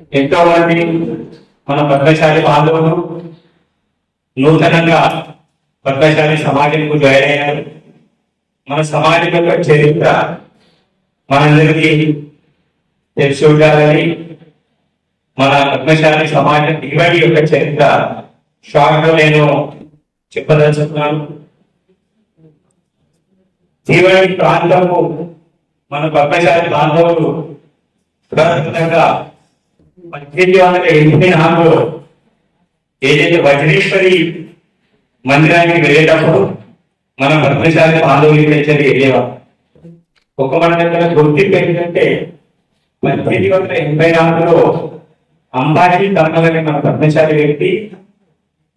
ఎంతో మంది మన పద్మశాలి బాంధవులు నూతనంగా పద్మశాలి సమాజంకు జాయిన్ అయ్యారు. మన సమాజం యొక్క చరిత్ర మనందరికీ తెలిసి ఉండాలని మన పద్మశాలి సమాజం దిగుబడి యొక్క చరిత్ర షార్ట్లో నేను చెప్పదలుచుకున్నాను. దిగుబడి ప్రాంతము మన పద్మశాలి బాంధవులు ప్రధానంగా పద్దెనిమిది వందల ఎనభై నాలుగులో ఏదైతే వజ్రేశ్వరి మందిరానికి వెళ్ళేటప్పుడు మన పద్మశాలి బాంధవులు పెంచేది వెళ్ళేవా? ఒక మన దగ్గర గుర్తింపు ఏంటంటే పద్దెనిమిది వందల ఎనభై నాలుగులో అంబాజీ తమ్మలని మన పద్మశాలి వ్యక్తి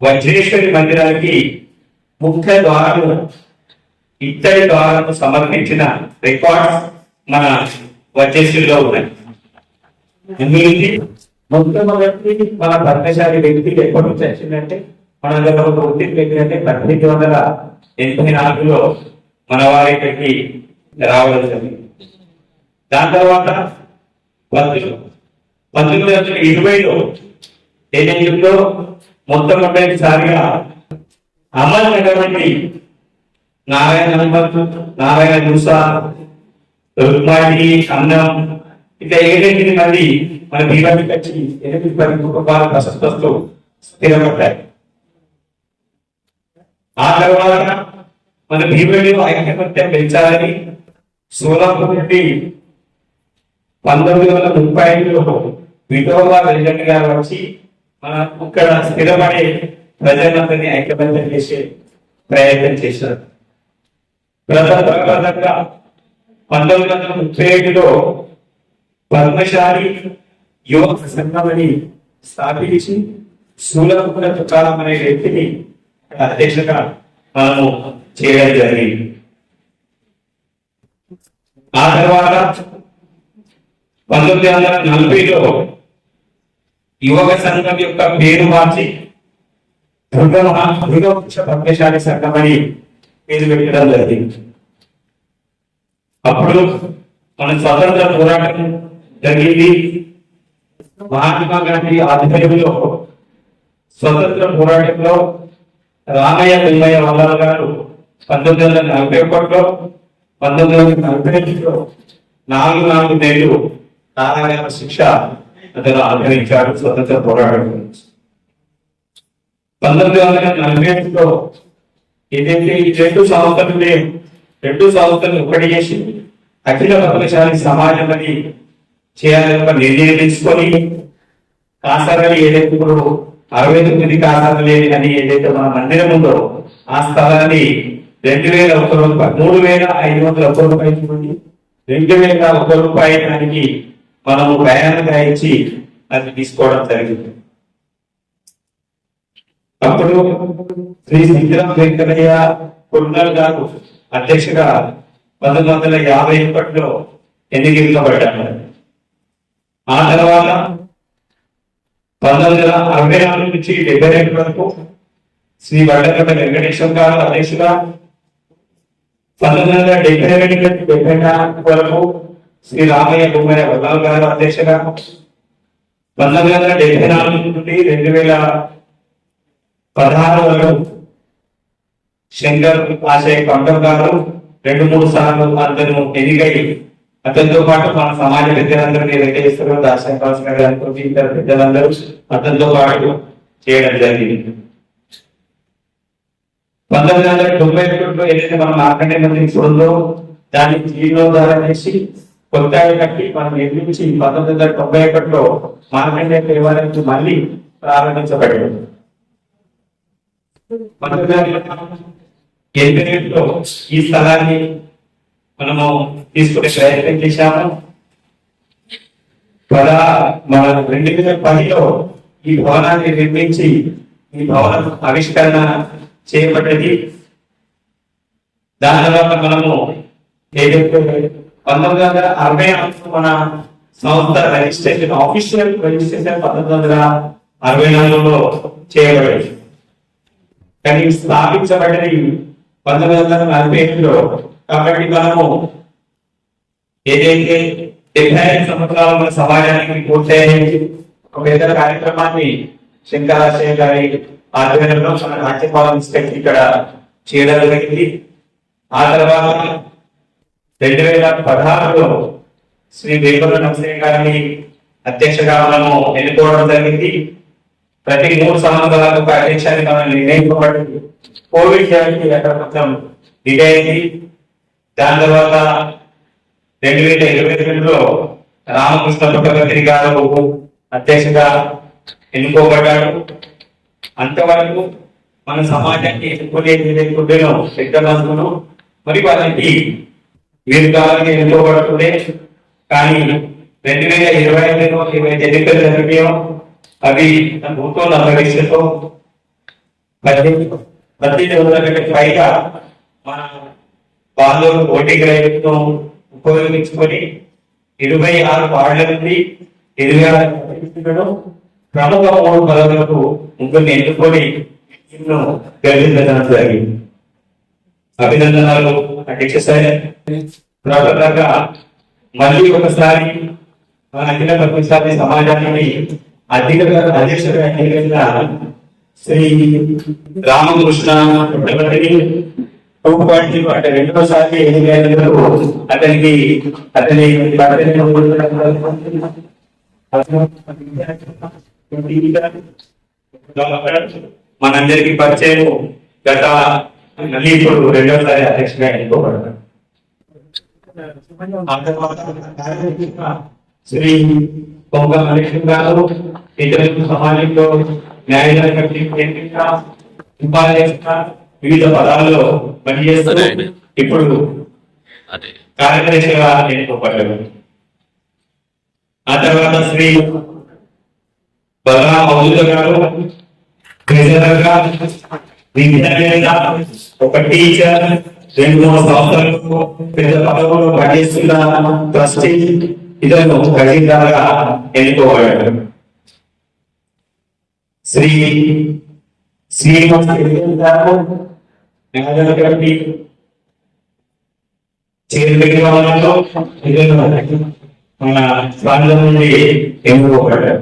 వజ్రేశ్వరి మందిరానికి ముఖ్య ద్వారము ఇద్దరి ద్వారము సమర్పించిన రికార్డ్స్ మన వజ్రేశ్వరిలో ఉన్నాయి. ఎనిమిది మొట్టమొదటి మన పద్మశాలి వ్యక్తి ఎప్పటి నుంచి వచ్చిందంటే మన దగ్గర ఒక గుర్తింపు ఏంటంటే పద్దెనిమిది వందల ఎనభై నాలుగులో మన వారి ఇక్కడికి రావడం జరిగింది. దాని తర్వాత పంతులు పంతొమ్మిది వందల ఇరవైలో ఏజెంట్లో మొట్టమొదటిసారిగా అమలైనటువంటి నారాయణ నారాయణ దుస రుక్మాణి అన్నం ఇట్లా ఏడెనిమిది మంది మన భీమానికి వచ్చి ఎనిమిది పది కుటుంబాల ప్రస్తుతస్తూ స్థిరపడ్డాయి ఆ తర్వాత మన భీముడిలో ఐక్యమత్యం పెంచాలని సోలాపూర్ నుండి పంతొమ్మిది వందల ముప్పై ఐదులో విఠోబా రెడ్డి గారు వచ్చి మన ఇక్కడ స్థిరపడే ప్రజలందరినీ ఐక్యమత్యం చేసే ప్రయత్నం చేశారు. ప్రధానంగా పంతొమ్మిది వందల ముప్పై ఏడులో పద్మశాలి యోగ సంఘమని స్థాపించి సూలకుల తుకారం అనే వ్యక్తిని అధ్యక్షగా మనము చేయడం జరిగింది. ఆ తర్వాత పంతొమ్మిది వందల నలభైలో యువక సంఘం యొక్క పేరు మార్చి దుర్గ పద్మశాలి సంఘం అని పేరు పెట్టడం జరిగింది. అప్పుడు మన స్వతంత్ర పోరాటం జరిగింది మహాత్మా గాంధీ ఆధ్వర్యంలో స్వతంత్ర పోరాటంలో రామయ్య వెంకయ్య రామారావు గారు పంతొమ్మిది వందల నలభై ఒకటిలో పంతొమ్మిది వందల నలభై ఎనిమిదిలో నాలుగు నాలుగు నెలలు కారాగార శిక్ష అతను ఆగ్రహించారు స్వతంత్ర పోరాటం. పంతొమ్మిది వందల నలభై ఐదులో ఏంటంటే ఈ రెండు సంస్థలు రెండు సంస్థలు ఒకటి చేసి అఖిల పద్మశాలి సమాజం అని చేయాలని ఒక నిర్ణయం తీసుకొని కాసారాలు ఏదైతే ఇప్పుడు అరవై తొమ్మిది కాసారలు అని ఏదైతే మన మందిరం ఉందో ఆ స్థలాన్ని రెండు వేల ఒక రూపాయి మూడు వేల ఐదు వందల ఒక రూపాయి చూడండి. రెండు వేల ఒక రూపాయి దానికి మనము ప్రయాణంగా ఇచ్చి అది తీసుకోవడం జరిగింది. అప్పుడు శ్రీ సిద్ధిరాం వెంకటయ్య కొండల్ గారు అధ్యక్షగా పంతొమ్మిది వందల యాభై ఒకటిలో ఎన్నికబడ్డారు ఆ తర్వాత పంతొమ్మిది వందల అరవై నాలుగు నుంచి డెబ్బై రెండు వరకు శ్రీ వడ్డకట్ట వెంకటేశ్వర గారు అధ్యక్షుగా పంతొమ్మిది వందల డెబ్బై రెండు నుంచి డెబ్బై నాలుగు వరకు శ్రీ రామయ్య గుమ్మయ్య వల్లాల్ గారు అధ్యక్షుగా పంతొమ్మిది వందల డెబ్బై నాలుగు నుండి రెండు వేల పదహారు వరకు శంకర్ ఆశయ కంఠం గారు రెండు మూడు సార్లు అతను ఎన్నికై అతనితో పాటు మన సమాజ పెద్దలందరినీ వెంకటేశ్వర దాశం కాసిన గారితో ఇతర పెద్దలందరూ అతనితో పాటు చేయడం జరిగింది. పంతొమ్మిది వందల తొంభై ఒకటిలో ఏదైతే మనం మార్కండే మందికి చూడదో దాన్ని జీర్ణోద్ధారణ చేసి కొత్తగా కట్టి మనం నిర్మించి పంతొమ్మిది వందల తొంభై ఒకటిలో మార్కండే దేవాలయం మళ్ళీ ప్రారంభించబడింది. పంతొమ్మిది వందల ఎనిమిదిలో ఈ స్థలాన్ని మనము తీసుకునే ప్రయత్నం చేశాము. పద మన రెండు వేల పదిలో ఈ భవనాన్ని నిర్మించి ఈ భవనం ఆవిష్కరణ చేయబడ్డది. దాని మనము ఏదైతే పంతొమ్మిది వందల అరవై నాలుగు మన సంస్థ రిజిస్ట్రేషన్ ఆఫీషియల్ రిజిస్ట్రేషన్ పంతొమ్మిది వందల అరవై నాలుగులో చేయబడింది. కానీ స్థాపించబడ్డది పంతొమ్మిది వందల నలభై ఎనిమిదిలో కాబట్టి మనము ఏదైతే డెబ్బై ఐదు సంవత్సరాల మన సమాజానికి పూర్తయ్యాయి ఒక పెద్ద కార్యక్రమాన్ని శంకరాశయ గారి ఆధ్వర్యంలో మన రాజ్యపాలన ఇన్స్పెక్టర్ ఇక్కడ చేయడం జరిగింది. ఆ తర్వాత రెండు వేల పదహారులో శ్రీ వేపల నరసింహ గారిని అధ్యక్షగా మనము ఎన్నుకోవడం జరిగింది. ప్రతి మూడు సంవత్సరాలకు ఒక అధ్యక్షాన్ని మనం నిర్ణయింపబడి కోవిడ్ వ్యాధి అక్కడ మొత్తం ఇదైంది దాని తర్వాత రెండు వేల ఇరవై రెండులో రామకృష్ణ పుట్టపత్రి గారు అధ్యక్షగా ఎన్నుకోబడ్డాడు. అంతవరకు మన సమాజానికి ఎన్నుకునేది లేకుండాను పెద్ద మనసును మరి వాళ్ళకి వీరు కావాలని ఎన్నుకోబడుతుండే. కానీ రెండు వేల ఇరవై ఐదులో ఏవైతే ఎన్నికలు జరిగాయో అవి భూతో నలభైతో పద్దెనిమిది పద్దెనిమిది వందల కంటే పైగా మన వాళ్ళు ఓటింగ్ రైతును ఉపయోగించుకొని ఇరవై ఆరు వార్డుల నుండి ఇరవై ఆరు అభ్యర్థులను ప్రముఖ మూడు పదవులకు ముగ్గురిని ఎన్నుకొని నిన్ను గెలిపించడం జరిగింది. అభినందనలు అధ్యక్ష సార్ మళ్ళీ ఒకసారి మన అఖిల ప్రపంచాన్ని సమాజాన్ని అధిక అధ్యక్షుడిగా శ్రీ రామకృష్ణ టూ పాయింట్ అంటే రెండోసారి ఎన్నికైనందుకు అతనికి అతని మనందరికి పరిచయం గత మళ్ళీ ఇప్పుడు రెండోసారి అధ్యక్షుడిగా ఎన్నుకోబడ్డారు ఆ తర్వాత శ్రీ పొంగ మనిషి గారు ఇతరులకు సమాజంలో న్యాయ కేంద్రంగా ఉపాధ్యక్షుగా వివిధ పదాల్లో పనిచేస్తూ ఇప్పుడు కార్యదర్శిగా ఎన్నుకోబడ్డారు ఆ తర్వాత శ్రీ బలరాం మౌలిక గారు ట్రెజరర్గా విజ్ఞానంగా ఒక టీచర్ రెండు మూడు సంవత్సరాలు పెద్ద పదవులు పనిచేస్తున్న ట్రస్టీ ఇతను ఖజీదారుగా ఎన్నుకోబడ్డాడు శ్రీ శ్రీనివాస్ గారు న్యాయ కమిటీ చైర్మన్ కావాలంలో మన ప్రాంతం నుండి ఎన్నుకోబడ్డాడు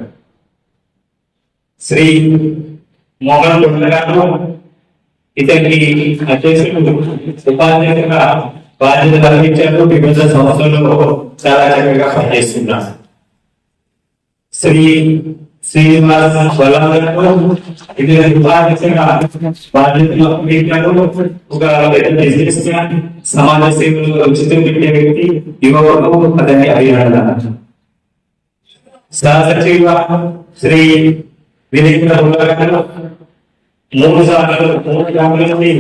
శ్రీ మోహన్ కొండగారు ఇతనికి అధ్యక్షుడు ఉపాధ్యక్షుగా బాధ్యత వహించారు వివిధ సంస్థలలో చాలా చక్కగా పనిచేస్తున్నారు. శ్రీ శ్రీనివాస బలాలను ఇది ఉపాధ్యక్షుగా బాధ్యతలు వహించారు. ఒక పెద్ద బిజినెస్ మ్యాన్ సమాజ సేవలో చిత్రం పెట్టే వ్యక్తి యువకుడు అతని అభినందన సహసచివ శ్రీ వినిత గారు మూడు సార్లు మూడు గ్రాముల నుండి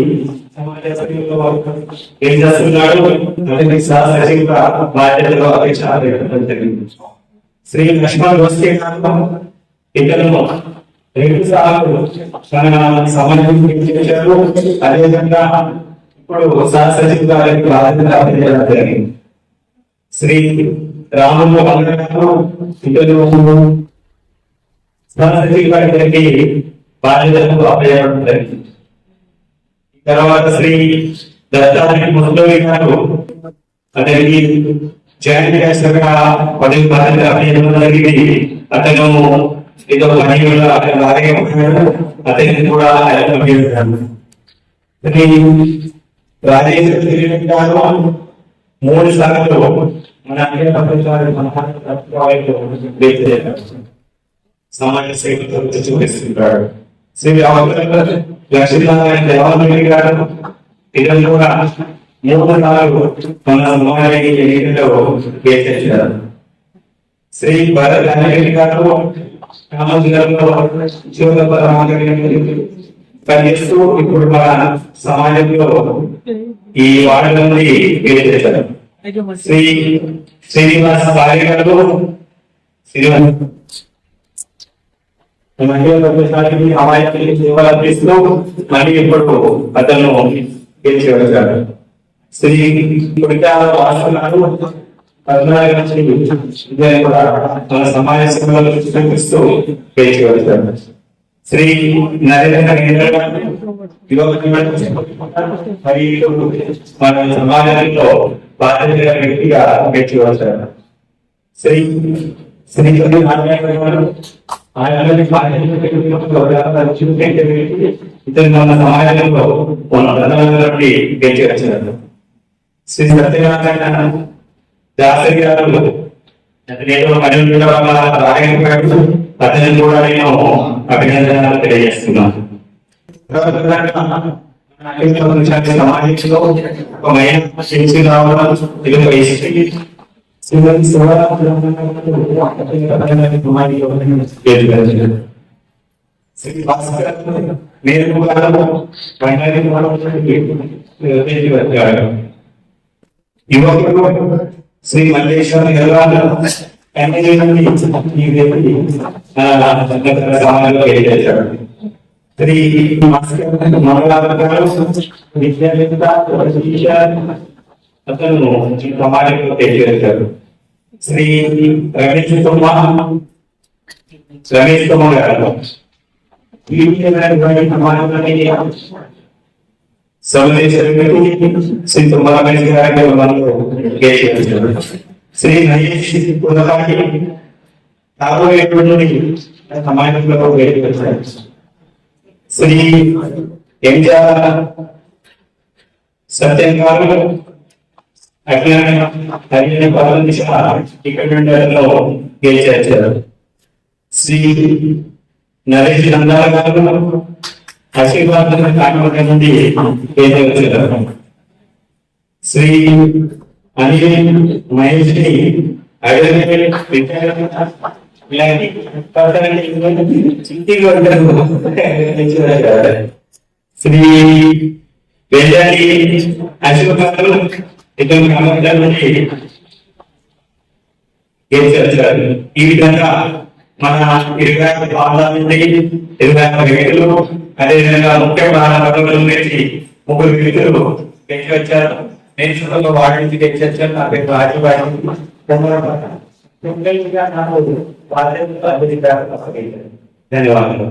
సమాజ సేవలో ఏం చేస్తున్నాడు అతని సహసచివ బాధ్యతలో అపేక్ష జరిగింది శ్రీ లక్ష్మణ్ వస్తే గారు ఇతను రెండు సార్లు తన సమాజం చేశారు అదేవిధంగా ఇప్పుడు సహసచివ గారికి బాధ్యత అప్పగించడం జరిగింది. శ్రీ రాములు అందరూ ఇతను సహసచివ గారికి బాధ్యతలు అప్పగించడం జరిగింది. తర్వాత శ్రీ దత్తాత్రి ముసలి గారు అతనికి జాయింట్ క్యాస్టర్గా పదవి బాధ్యత అప్పగించడం జరిగింది. అతను ఏదో పని వల్ల అతను అతనికి కూడా అప్పగించారు రాజేంద్ర మూడు సార్లు మన అఖిల ప్రపంచాలు సమాజ సేవతో చూపిస్తుంటాడు శ్రీ లక్ష్మీనారాయణ దేవాలయ గారు ఇతను కూడా మూడు నాలుగు మన సమాజానికి ఎన్నికల్లో శ్రీ భరత్ గారు రామచంద్రంలో పనిచేస్తూ ఇప్పుడు మన సమాజంలో ఈ వార్డు నుండి గెలిచారు శ్రీ శ్రీనివాస్ భార్య గారు శ్రీనివాస్ మహిళల ప్రతిసారికి సేవలు అందిస్తూ మళ్ళీ ఇప్పుడు అతను ఏం వచ్చారు శ్రీ కుడికాల వాసులారు పద్నాలుగు నుంచి కూడా సమాజ సేవలు చూపిస్తూ శ్రీ నరేంద్ర కేంద్ర మరియు మన సమాజంలో బాధ్యత వ్యక్తిగా గెలిచి శ్రీ శ్రీ ఇతను మన సమాజంలో మన ప్రధానమంత్రి శ్రీ సత్యనారాయణ దాసరి గారు నేను పని ఉండడం వల్ల రాయకపోయాడు అతని కూడా నేను అభినందనలు తెలియజేస్తున్నాను. సమాజంలో ఒక మహిళ శిక్షి రావడం ఇది ఒక హిస్టరీ శ్రీమతి నేను కూడా శ్రీ మల్లేశ్వర గర్వాలు సమాజంలో వెళ్ళేశాడు శ్రీ భాస్కర్ మంగళవారం గారు విద్యావేత్త అతను ఈ సమాజంలో తెలియజేశారు శ్రీ రమేష్ కుమార్ రమేష్ కుమార్ గారు శ్రీ తుమ్మరమేష్ గారి మనలో శ్రీ నయేష్ పునరాకి రాబోయేటువంటి సమాజంలో శ్రీ ఎంజార్ సత్యం గారు పాలన గెలిచారు శ్రీ నరేష్ నందాల గారు ఆశీర్వాదం కాకినాడ నుండి వచ్చారు శ్రీ అనిల్ మహేష్ని శ్రీ వెళ్ళాలి అశోకాలు ఇద్దరు కమర్దార్ నుండి గెలిచారు. ఈ విధంగా మన ఇరవై ఐదు ఇరవై వ్యక్తులు అదేవిధంగా ముఖ్య ప్రాంతాల నుంచి ముగ్గురు వ్యక్తులు తెచ్చి వచ్చారు నేను చుట్టూ వాడి నుంచి తెచ్చి వచ్చాను నా పేరు రాజు ధన్యవాదాలు